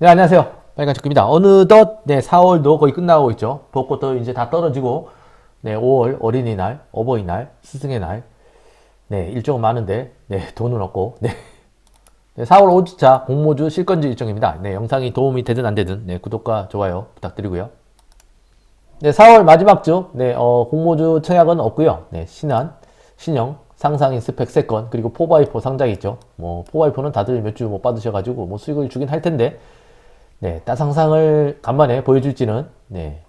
네, 안녕하세요. 빨간 척입니다. 어느덧, 네, 4월도 거의 끝나고 있죠. 벚꽃도 이제 다 떨어지고, 네, 5월 어린이날, 어버이날, 스승의 날, 네, 일정은 많은데, 네, 돈은 없고, 네. 네, 4월 5주차 공모주 실건주 일정입니다. 네, 영상이 도움이 되든 안 되든, 네, 구독과 좋아요 부탁드리고요. 네, 4월 마지막 주, 네, 어, 공모주 청약은 없고요. 네, 신한, 신형, 상상인 스펙 3건, 그리고 4x4 상장이 있죠. 뭐, 4x4는 다들 몇 주 못 받으셔가지고, 뭐, 수익을 주긴 할 텐데, 네, 따상상을 간만에 보여줄지는, 네.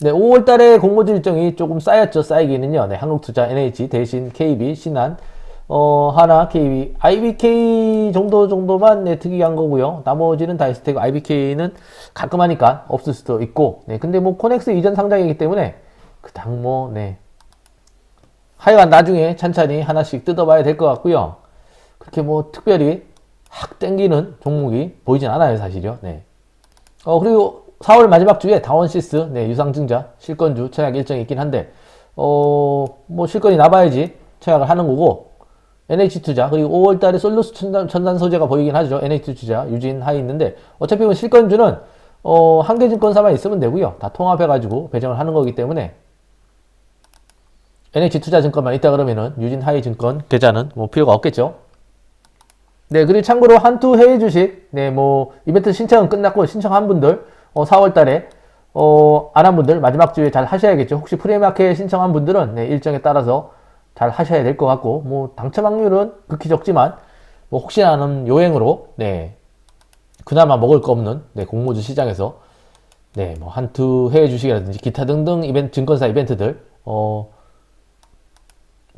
네, 5월 달에 공모주 일정이 조금 쌓였죠. 쌓이기는요. 네, 한국투자, NH, 대신, KB, 신한, 어, 하나, KB, IBK 정도 정도만 네, 특이한 거고요. 나머지는 다 있을 테고, IBK는 가끔 하니까 없을 수도 있고, 네, 근데 뭐, 코넥스 이전 상장이기 때문에, 그당 뭐, 네. 하여간 나중에 찬찬히 하나씩 뜯어봐야 될 것 같고요. 그렇게 뭐, 특별히 확 땡기는 종목이 보이진 않아요, 사실요. 네. 어, 그리고 4월 마지막 주에 다원시스, 네, 유상증자, 실건주, 청약 일정이 있긴 한데, 어, 뭐, 실건이 나봐야지 청약을 하는 거고, NH투자, 그리고 5월 달에 솔루스 첨단, 첨단 소재가 보이긴 하죠. NH투자, 유진 하이 있는데, 어차피 뭐 실건주는, 어, 한계증권사만 있으면 되고요. 다 통합해가지고 배정을 하는 거기 때문에, NH투자증권만 있다 그러면은, 유진 하이 증권 계좌는 뭐 필요가 없겠죠. 네, 그리고 참고로 한투 해외 주식, 네, 뭐, 이벤트 신청은 끝났고, 신청한 분들, 어, 4월 달에, 어, 안 한 분들, 마지막 주에 잘 하셔야겠죠. 혹시 프리마켓 신청한 분들은, 네, 일정에 따라서 잘 하셔야 될 것 같고, 뭐, 당첨 확률은 극히 적지만, 뭐, 혹시나 하는 요행으로, 네, 그나마 먹을 거 없는, 네, 공모주 시장에서, 네, 뭐, 한투 해외 주식이라든지 기타 등등 이벤트, 증권사 이벤트들, 어,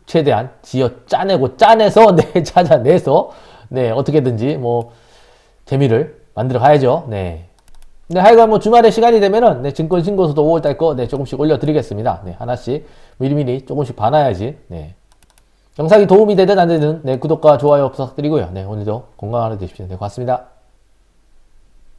최대한 지어 짜내고 짜내서 네 찾아내서 네 어떻게든지 뭐 재미를 만들어 가야죠. 네. 네 하여간 뭐 주말에 시간이 되면은 네 증권 신고서도 5월달 거 네 조금씩 올려드리겠습니다. 네 하나씩 미리미리 조금씩 봐놔야지. 네. 영상이 도움이 되든 안 되든 네 구독과 좋아요 부탁드리고요. 네 오늘도 건강한 하루 되십시오. 네 고맙습니다.